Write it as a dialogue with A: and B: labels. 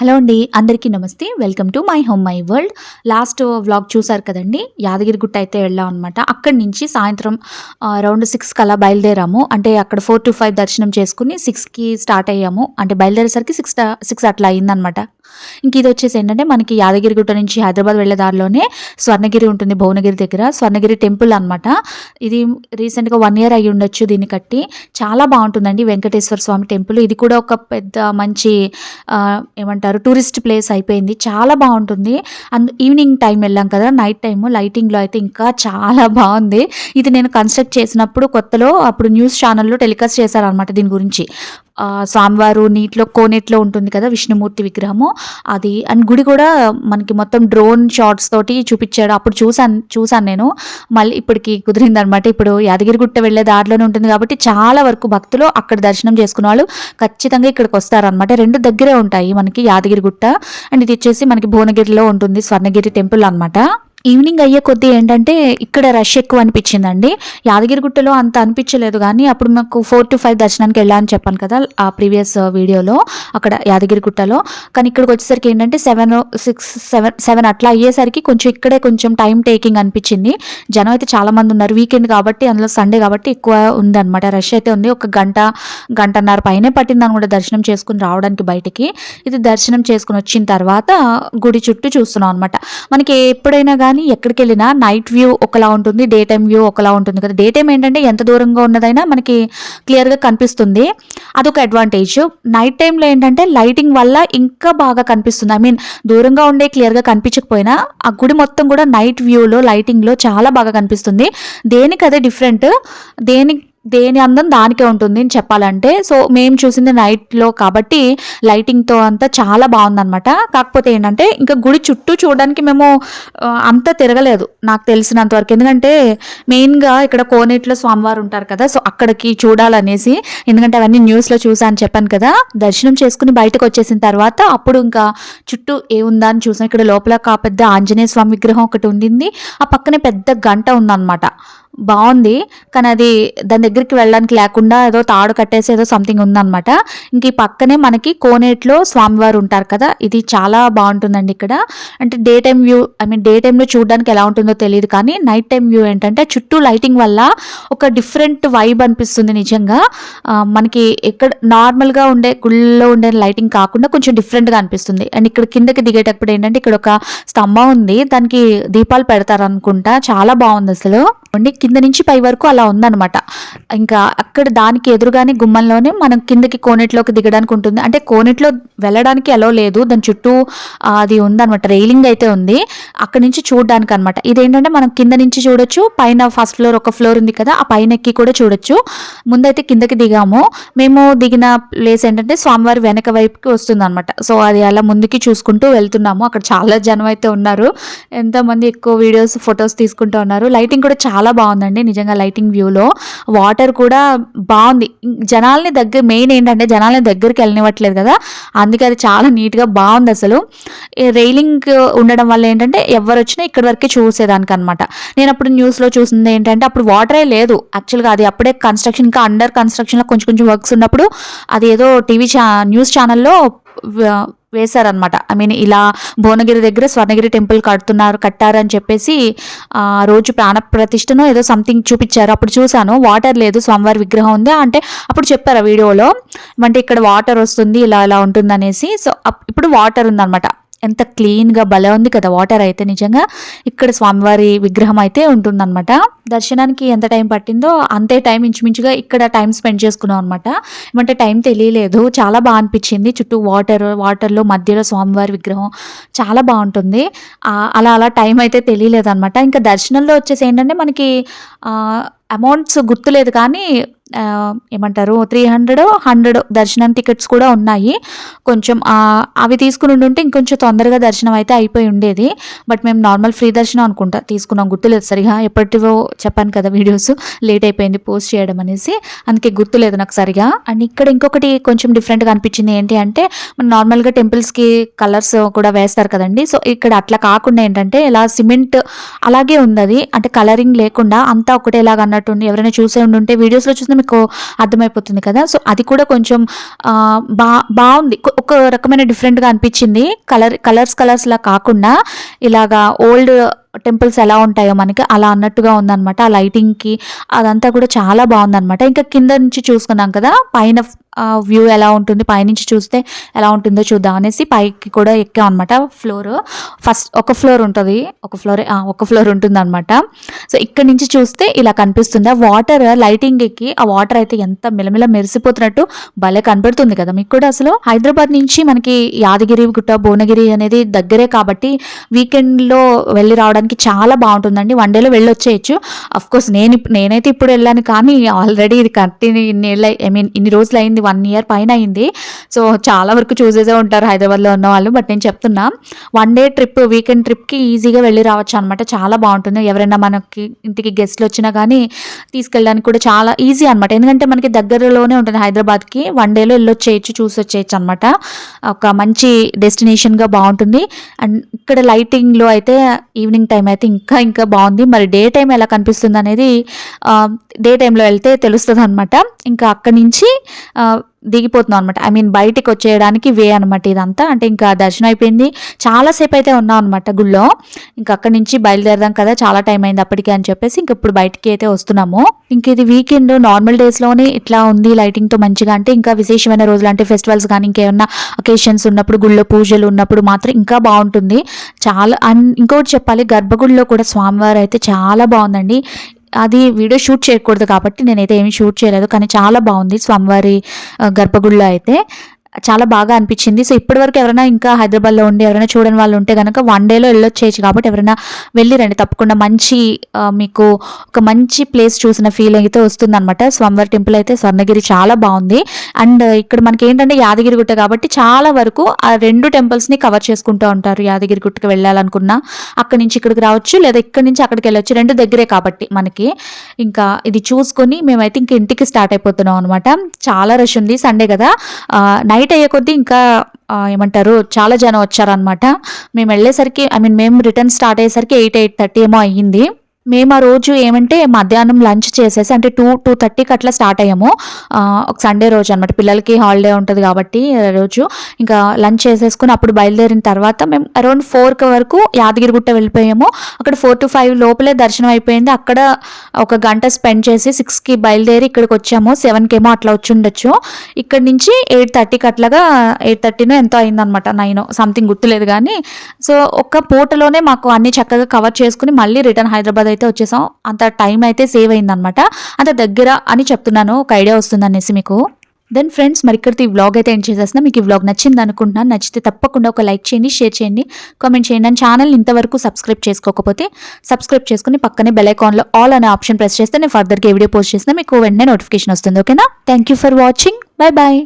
A: Hello అండి అందరికీ నమస్తే. Welcome to my home my world. Last vlog చూసారు కదండి యాదగిరిగుట్ట అయితే వెళ్ళాం అనమాట అక్కడి నుంచి సాయంత్రం అరౌండ్ సిక్స్కి అలా బయలుదేరాము. అంటే అక్కడ ఫోర్ టు ఫైవ్ దర్శనం చేసుకుని సిక్స్కి స్టార్ట్ అయ్యాము. అంటే బయలుదేరేసరికి సిక్స్ సిక్స్ అట్లా అయిందనమాట ఇంక ఇది వచ్చేసి ఏంటంటే మనకి యాదగిరిగుట్ట నుంచి హైదరాబాద్ వెళ్ళే దారిలోనే స్వర్ణగిరి ఉంటుంది భువనగిరి దగ్గర. స్వర్ణగిరి టెంపుల్ అనమాట ఇది రీసెంట్గా వన్ ఇయర్ అయ్యి ఉండొచ్చు దీన్ని కట్టి. చాలా బాగుంటుందండి వెంకటేశ్వర స్వామి టెంపుల్. ఇది కూడా ఒక పెద్ద మంచి ఏమంటారు ఏమంటారు టూరిస్ట్ ప్లేస్ అయిపోయింది. చాలా బాగుంటుంది. అండ్ ఈవినింగ్ టైం వెళ్ళాం కదా నైట్ టైము లైటింగ్లో అయితే ఇంకా చాలా బాగుంది. ఇది నేను కన్స్ట్రక్ట్ చేసినప్పుడు కొత్తలో అప్పుడు న్యూస్ ఛానల్లో టెలికాస్ట్ చేశారనమాట దీని గురించి. స్వామివారు నీటిలో కోనేట్లో ఉంటుంది కదా విష్ణుమూర్తి విగ్రహము. అది అండ్ గుడి కూడా మనకి మొత్తం డ్రోన్ షాట్స్ తోటి చూపించాడు. అప్పుడు చూసాను చూసాను నేను. మళ్ళీ ఇప్పటికి కుదిరింది అనమాట ఇప్పుడు యాదగిరిగుట్ట వెళ్ళే దారిలోనే ఉంటుంది కాబట్టి చాలా వరకు భక్తులు అక్కడ దర్శనం చేసుకున్న వాళ్ళు ఖచ్చితంగా ఇక్కడికి వస్తారనమాట రెండు దగ్గరే ఉంటాయి మనకి యాదగిరిగుట్ట. అండ్ ఇది వచ్చేసి మనకి భువనగిరిలో ఉంటుంది స్వర్ణగిరి టెంపుల్ అనమాట ఈవినింగ్ అయ్యే కొద్దీ ఏంటంటే ఇక్కడ రష్ ఎక్కువ అనిపించిందండి. యాదగిరిగుట్టలో అంత అనిపించలేదు కానీ అప్పుడు మాకు ఫోర్ టు ఫైవ్ దర్శనానికి వెళ్ళాలని చెప్పాను కదా ఆ ప్రీవియస్ వీడియోలో అక్కడ యాదగిరిగుట్టలో. కానీ ఇక్కడికి వచ్చేసరికి ఏంటంటే సెవెన్ సిక్స్ సెవెన్ సెవెన్ అట్లా అయ్యేసరికి కొంచెం ఇక్కడే కొంచెం టైం టేకింగ్ అనిపించింది. జనం అయితే చాలా మంది ఉన్నారు. వీకెండ్ కాబట్టి అందులో సండే కాబట్టి ఎక్కువ ఉందన్నమాట. రష్ అయితే ఉంది. ఒక గంట గంటన్నర పైనే పట్టింది అనమాట దర్శనం చేసుకుని రావడానికి బయటికి. ఇది దర్శనం చేసుకుని వచ్చిన తర్వాత గుడి చుట్టూ చూస్తున్నాం అనమాట మనకి ఎప్పుడైనా కానీ ఎక్కడికి వెళ్ళినా నైట్ వ్యూ ఒకలా ఉంటుంది డే టైం వ్యూ ఒకలా ఉంటుంది కదా. డే టైం ఏంటంటే ఎంత దూరంగా ఉన్నదైనా మనకి క్లియర్గా కనిపిస్తుంది. అదొక అడ్వాంటేజ్ నైట్ టైంలో ఏంటంటే లైటింగ్ వల్ల ఇంకా బాగా కనిపిస్తుంది. ఐ మీన్ దూరంగా ఉండే క్లియర్గా కనిపించకపోయినా ఆ గుడి మొత్తం కూడా నైట్ వ్యూలో లైటింగ్లో చాలా బాగా కనిపిస్తుంది. దేనికి అదే డిఫరెంట్ దేనికి దేని అందం దానికే ఉంటుంది అని చెప్పాలంటే. సో మేము చూసింది నైట్లో కాబట్టి లైటింగ్తో అంతా చాలా బాగుందనమాట కాకపోతే ఏంటంటే ఇంకా గుడి చుట్టూ చూడడానికి మేము అంత తిరగలేదు నాకు తెలిసినంత వరకు. ఎందుకంటే మెయిన్గా ఇక్కడ కోనేట్లో స్వామివారు ఉంటారు కదా సో అక్కడికి చూడాలనేసి. ఎందుకంటే అవన్నీ న్యూస్లో చూసాను చెప్పాను కదా దర్శనం చేసుకుని బయటకు వచ్చేసిన తర్వాత అప్పుడు ఇంకా చుట్టూ ఏముందా అని చూసాను ఇక్కడ లోపల ఒక పెద్ద ఆంజనేయ స్వామి విగ్రహం ఒకటి ఉండింది. ఆ పక్కనే పెద్ద గంట ఉందన్నమాట. బాగుంది. కానీ అది దాని దగ్గరికి వెళ్ళడానికి లేకుండా ఏదో తాడు కట్టేసి ఏదో సంథింగ్ ఉందన్నమాట. ఇంక ఈ పక్కనే మనకి కోనేట్లో స్వామివారు ఉంటారు కదా ఇది చాలా బాగుంటుందండి ఇక్కడ. అంటే day time view I mean day టైంలో చూడడానికి ఎలా ఉంటుందో తెలియదు కానీ నైట్ టైం వ్యూ ఏంటంటే చుట్టూ లైటింగ్ వల్ల ఒక డిఫరెంట్ వైబ్ అనిపిస్తుంది నిజంగా. మనకి ఎక్కడ నార్మల్గా ఉండే గుళ్ళో ఉండే లైటింగ్ కాకుండా కొంచెం డిఫరెంట్గా అనిపిస్తుంది. అండ్ ఇక్కడ కిందకి దిగేటప్పుడు ఏంటంటే ఇక్కడ ఒక స్తంభం ఉంది దానికి దీపాలు పెడతారు అనుకుంటా చాలా బాగుంది అసలు. అండి కింద నుంచి పై వరకు అలా ఉందన్నమాట. ఇంకా అక్కడ దానికి ఎదురుగానే గుమ్మంలోనే మనం కిందకి కోనేట్లోకి దిగడానికి ఉంటుంది. అంటే కోనేట్లో వెళ్ళడానికి ఎలా లేదు. దాని చుట్టూ అది ఉందన్నమాట. రైలింగ్ అయితే ఉంది. అక్కడ నుంచి చూడడానికి అనమాట ఇదేంటంటే మనం కింద నుంచి చూడొచ్చు. పైన ఫస్ట్ ఫ్లోర్ ఒక ఫ్లోర్ ఉంది కదా ఆ పైన ఎక్కి కూడా చూడొచ్చు. ముందైతే కిందకి దిగాము. మేము దిగిన ప్లేస్ ఏంటంటే స్వామివారి వెనక వైపుకి వస్తుంది అనమాట సో అది అలా ముందుకి చూసుకుంటూ వెళ్తున్నాము. అక్కడ చాలా జనం అయితే ఉన్నారు. ఎంతమంది ఎక్కువ వీడియోస్ ఫొటోస్ తీసుకుంటూ ఉన్నారు. లైటింగ్ కూడా చాలా బాగుందండి. నిజంగా లైటింగ్ వ్యూలో. వాటర్ కూడా బాగుంది. జనాల్ని దగ్గర మెయిన్ ఏంటంటే జనాలని దగ్గరికి వెళ్ళనివ్వట్లేదు కదా. అందుకే అది చాలా నీట్గా బాగుంది అసలు. రైలింగ్ ఉండడం వల్ల ఏంటంటే ఎవరు వచ్చినా ఇక్కడ వరకే చూసేదానికి అనమాట నేను అప్పుడు న్యూస్లో చూసింది ఏంటంటే అప్పుడు వాటరే లేదు. యాక్చువల్గా అది అప్పుడే కన్స్ట్రక్షన్ ఇంకా అండర్ కన్స్ట్రక్షన్లో కొంచెం కొంచెం వర్క్స్ ఉన్నప్పుడు అది ఏదో టీవీ ఛా న్యూస్ ఛానల్లో వేశారనమాట ఐ మీన్ ఇలా భువనగిరి దగ్గర స్వర్ణగిరి టెంపుల్ కడుతున్నారు కట్టారని చెప్పేసి ఆ రోజు ప్రాణ ప్రతిష్టను ఏదో సంథింగ్ చూపించారు. అప్పుడు చూశాను వాటర్ లేదు స్వామివారి విగ్రహం ఉంది అంటే అప్పుడు చెప్పారు ఆ వీడియోలో అంటే ఇక్కడ వాటర్ వస్తుంది ఇలా ఇలా ఉంటుంది అనేసి సో అప్- ఇప్పుడు వాటర్ ఉందన్నమాట. ఎంత క్లీన్గా భలే ఉంది కదా వాటర్ అయితే నిజంగా. ఇక్కడ స్వామివారి విగ్రహం అయితే ఉంటుందన్నమాట. దర్శనానికి ఎంత టైం పట్టిందో అంతే టైం ఇంచుమించుగా ఇక్కడ టైం స్పెండ్ చేసుకున్నాం అనమాట ఏమంటే టైం తెలియలేదు. చాలా బాగా అనిపించింది. చుట్టూ వాటర్ వాటర్లో మధ్యలో స్వామివారి విగ్రహం చాలా బాగుంటుంది. అలా అలా టైం అయితే తెలియలేదు అనమాట ఇంకా దర్శనంలో వచ్చేసి ఏంటంటే మనకి అమౌంట్స్ గుర్తులేదు కానీ ఏమంటారు త్రీ హండ్రెడ్ హండ్రెడ్ దర్శనం టికెట్స్ కూడా ఉన్నాయి. కొంచెం అవి తీసుకుని ఉంటే ఇంకొంచెం తొందరగా దర్శనం అయితే అయిపోయి ఉండేది. బట్ మేము నార్మల్ ఫ్రీ దర్శనం అనుకుంటా తీసుకున్నాం. గుర్తులేదు సరిగా. ఎప్పటివో చెప్పాను కదా వీడియోస్ లేట్ అయిపోయింది పోస్ట్ చేయడం అనేసి. అందుకే గుర్తులేదు నాకు సరిగా. అండ్ ఇక్కడ ఇంకొకటి కొంచెం డిఫరెంట్గా అనిపించింది ఏంటి అంటే మన నార్మల్గా టెంపుల్స్కి కలర్స్ కూడా వేస్తారు కదండి. సో ఇక్కడ అట్లా కాకుండా ఏంటంటే ఇలా సిమెంట్ అలాగే ఉంది అది. అంటే కలరింగ్ లేకుండా అంతా ఒకటేలాగా అన్నట్టు ఎవరైనా చూసే ఉండుంటే వీడియోస్లో చూసిన మీకు అర్థమైపోతుంది కదా? సో అది కూడా కొంచెం బా బాగుంది. ఒక రకమైన డిఫరెంట్గా అనిపించింది. కలర్ కలర్స్ కలర్స్లా కాకుండా ఇలాగా ఓల్డ్ టెంపుల్స్ ఎలా ఉంటాయో మనకి అలా అన్నట్టుగా ఉందన్నమాట. ఆ లైటింగ్కి అదంతా కూడా చాలా బాగుందన్నమాట. ఇంకా కింద నుంచి చూసుకున్నాం కదా పైన వ్యూ ఎలా ఉంటుంది పైనుంచి చూస్తే ఎలా ఉంటుందో చూద్దాం అనేసి పైకి కూడా ఎక్కాం అనమాట ఫ్లోర్ ఫస్ట్ ఒక ఫ్లోర్ ఉంటుంది ఒక ఫ్లోర్ ఒక ఫ్లోర్ ఉంటుంది అనమాట సో ఇక్కడ నుంచి చూస్తే ఇలా కనిపిస్తుంది? ఆ వాటర్ లైటింగ్ ఎక్కి ఆ వాటర్ అయితే ఎంత మిలమిల మెరిసిపోతున్నట్టు భలే కనపడుతుంది కదా. మీకు కూడా అసలు హైదరాబాద్ నుంచి మనకి యాదగిరి గుట్ట భువనగిరి అనేది దగ్గరే కాబట్టి వీకెండ్లో వెళ్ళి రావడం రావడానికి చాలా బాగుంటుందండి. వన్ డేలో వెళ్ళొచ్చేయచ్చు. అఫ్ కోర్స్ నేను నేనైతే ఇప్పుడు వెళ్ళాను కానీ ఆల్రెడీ ఇది కట్టిన ఇన్ని ఐ మీన్ ఇన్ని రోజులు అయింది. వన్ ఇయర్ పైన అయింది. సో చాలా వరకు చూసేసే ఉంటారు హైదరాబాద్లో ఉన్న వాళ్ళు. బట్ నేను చెప్తున్నా వన్ డే ట్రిప్ వీకెండ్ ట్రిప్కి ఈజీగా వెళ్ళి రావచ్చు అనమాట చాలా బాగుంటుంది. ఎవరైనా మనకి ఇంటికి గెస్ట్లు వచ్చినా కానీ తీసుకెళ్ళడానికి కూడా చాలా ఈజీ అనమాట ఎందుకంటే మనకి దగ్గరలోనే ఉంటుంది హైదరాబాద్కి. వన్ డేలో వెళ్ళొచ్చేయచ్చు చూసి వచ్చేయచ్చు అనమాట ఒక మంచి డెస్టినేషన్గా బాగుంటుంది. అండ్ ఇక్కడ లైటింగ్లో అయితే ఈవినింగ్ టైం అయితే ఇంకా ఇంకా బాగుంది. మరి డే టైం ఎలా కనిపిస్తుంది అనేది డే టైంలో వెళ్తే తెలుస్తుంది అనమాట ఇంకా అక్కడి నుంచి దిగిపోతున్నాం అనమాట ఐ మీన్ బయటికి వచ్చేయడానికి వే అనమాట ఇదంతా. అంటే ఇంకా దర్శనం అయిపోయింది. చాలాసేపు అయితే ఉన్నాం అనమాట గుళ్ళో. ఇంకా అక్కడి నుంచి బయలుదేరదాం కదా చాలా టైం అయింది అప్పటికే అని చెప్పేసి ఇంక ఇప్పుడు బయటికి అయితే వస్తున్నాము. ఇంక ఇది వీకెండ్ నార్మల్ డేస్లోనే ఇట్లా ఉంది లైటింగ్తో మంచిగా. అంటే ఇంకా విశేషమైన రోజులు అంటే ఫెస్టివల్స్ కానీ ఇంకేమన్నా అకేషన్స్ ఉన్నప్పుడు గుళ్ళో పూజలు ఉన్నప్పుడు మాత్రం ఇంకా బాగుంటుంది. చాలా అండ్ ఇంకోటి చెప్పాలి గర్భగుడిలో కూడా స్వామివారు అయితే చాలా బాగుందండి. అది వీడియో షూట్ చేయకూడదు కాబట్టి నేనైతే ఏమీ షూట్ చేయలేదు. కానీ చాలా బాగుంది. స్వామివారి గర్భగుడిలో అయితే. చాలా బాగా అనిపించింది. సో ఇప్పటివరకు ఎవరైనా ఇంకా హైదరాబాద్లో ఉండి ఎవరైనా చూడని వాళ్ళు ఉంటే కనుక వన్ డేలో వెళ్ళొచ్చేయచ్చు కాబట్టి ఎవరైనా వెళ్ళిరండి తప్పకుండా మంచి మీకు ఒక మంచి ప్లేస్ చూసిన ఫీలింగ్ అయితే వస్తుందన్నమాట. స్వామివారి టెంపుల్ అయితే స్వర్ణగిరి చాలా బాగుంది. అండ్ ఇక్కడ మనకి ఏంటంటే యాదగిరి గుట్ట కాబట్టి చాలా వరకు ఆ రెండు టెంపుల్స్ని కవర్ చేసుకుంటూ ఉంటారు యాదగిరి గుట్టకి వెళ్ళాలనుకున్నా. అక్కడి నుంచి ఇక్కడికి రావచ్చు లేదా ఇక్కడి నుంచి అక్కడికి వెళ్ళొచ్చు. రెండు దగ్గరే కాబట్టి మనకి. ఇంకా ఇది చూసుకొని మేమైతే ఇంక ఇంటికి స్టార్ట్ అయిపోతున్నాం అనమాట చాలా రష్ ఉంది. సండే కదా. నైట్ అయ్యే కొద్దీ ఇంకా ఏమంటారు చాలా జనం వచ్చారనమాట మేము వెళ్ళేసరికి ఐ మీన్ మేము రిటర్న్ స్టార్ట్ అయ్యేసరికి ఎయిట్ ఎయిట్ థర్టీ ఏమో అయ్యింది. మేము ఆ రోజు ఏమంటే మధ్యాహ్నం లంచ్ చేసేసి అంటే టూ టూ థర్టీకి అట్లా స్టార్ట్ అయ్యాము. ఒక సండే రోజు అనమాట పిల్లలకి హాలిడే ఉంటుంది కాబట్టి రోజు ఇంకా లంచ్ చేసేసుకుని అప్పుడు బయలుదేరిన తర్వాత మేము అరౌండ్ ఫోర్కి వరకు యాదగిరిగుట్ట వెళ్ళిపోయాము. అక్కడ ఫోర్ టు ఫైవ్ లోపలే దర్శనం అయిపోయింది. అక్కడ ఒక గంట స్పెండ్ చేసి సిక్స్కి బయలుదేరి ఇక్కడికి వచ్చాము. సెవెన్కి ఏమో అట్లా వచ్చి ఉండొచ్చు. ఇక్కడ నుంచి ఎయిట్ థర్టీకి అట్లాగా ఎయిట్ థర్టీనో ఎంతో అయిందనమాట నైన్ సంథింగ్ గుర్తులేదు కానీ సో ఒక్క పూటలోనే మాకు అన్ని చక్కగా కవర్ చేసుకుని మళ్ళీ రిటర్న్ హైదరాబాద్ అయితే వచ్చేసాం. అంత టైం అయితే సేవ్ అయిందనమాట అంత దగ్గర అని చెప్తున్నాను. ఒక ఐడియా వస్తుంది అనేసి మీకు. దెన్ ఫ్రెండ్స్ మరి ఇక్కడితో ఈ వ్లాగ్ అయితే ఎండ్ చేసేస్తున్నా. మీకు ఈ వ్లాగ్ నచ్చింది అనుకుంటున్నాను నచ్చితే తప్పకుండా ఒక లైక్ చేయండి షేర్ చేయండి కామెంట్ చేయండి. నా ఛానల్ ఇంతవరకు సబ్స్క్రైబ్ చేసుకోకపోతే సబ్స్క్రైబ్ చేసుకుని పక్కనే బెలైకాన్లో ఆల్ అనే ఆప్షన్ ప్రెస్ చేస్తే నేను ఫర్దర్గా వీడియో పోస్ట్ చేసినా మీకు వెంటనే నోటిఫికేషన్ వస్తుంది. ఓకేనా thank you for watching bye bye